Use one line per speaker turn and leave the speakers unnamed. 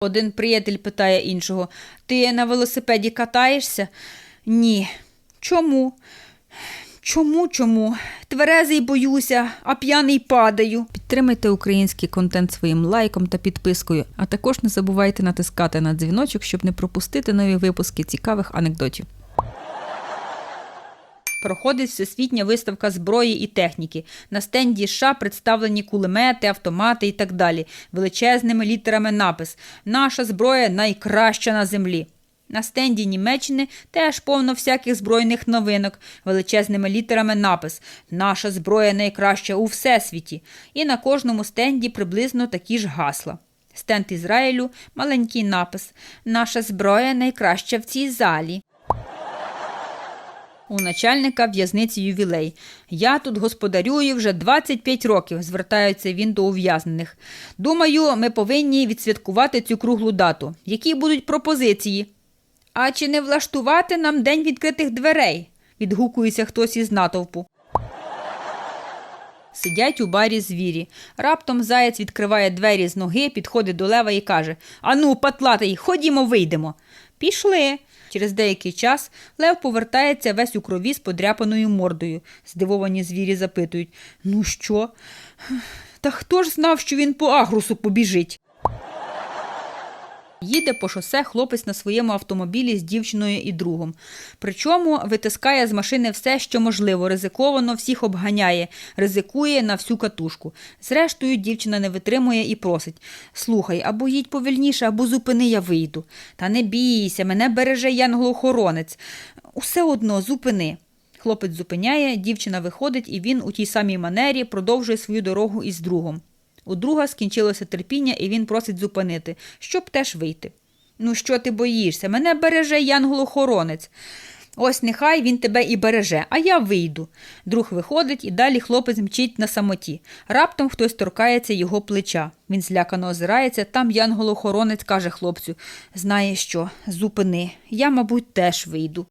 Один приятель питає іншого: Ти на велосипеді катаєшся? Ні. Чому? Чому, чому? Тверезий боюся, а п'яний падаю. Підтримайте український контент своїм лайком та підпискою, а також не забувайте натискати на дзвіночок, щоб не пропустити нові випуски цікавих анекдотів. Проходить всесвітня виставка зброї і техніки. На стенді США представлені кулемети, автомати і так далі. Величезними літерами напис Наша зброя найкраща на землі. На стенді Німеччини теж повно всяких збройних новинок, величезними літерами напис Наша зброя найкраща у всесвіті. І на кожному стенді приблизно такі ж гасла. Стенд Ізраїлю маленький напис Наша зброя найкраща в цій залі. У начальника в'язниці ювілей. Я тут господарюю вже 25 років, звертається він до ув'язнених. Думаю, ми повинні відсвяткувати цю круглу дату. Які будуть пропозиції? А чи не влаштувати нам день відкритих дверей? відгукується хтось із натовпу. Сидять у барі звірі. Раптом заєць відкриває двері з ноги, підходить до лева і каже: Ану, патлатий, ходімо, вийдемо. Пішли. Через деякий час Лев повертається весь у крові з подряпаною мордою. Здивовані звірі запитують: Ну що? Та хто ж знав, що він по агрусу побіжить? Їде по шосе хлопець на своєму автомобілі з дівчиною і другом. Причому витискає з машини все, що можливо, ризиковано всіх обганяє, ризикує на всю катушку. Зрештою, дівчина не витримує і просить Слухай, або їдь повільніше, або зупини, я вийду. Та не бійся, мене береже янголохоронець. Усе одно зупини. Хлопець зупиняє, дівчина виходить, і він у тій самій манері продовжує свою дорогу із другом. У друга скінчилося терпіння, і він просить зупинити, щоб теж вийти. Ну, що ти боїшся? Мене береже янголохоронець. Ось нехай він тебе і береже, а я вийду. Друг виходить, і далі хлопець мчить на самоті. Раптом хтось торкається його плеча. Він злякано озирається, там янголохоронець каже хлопцю Знаєш що, зупини, я, мабуть, теж вийду.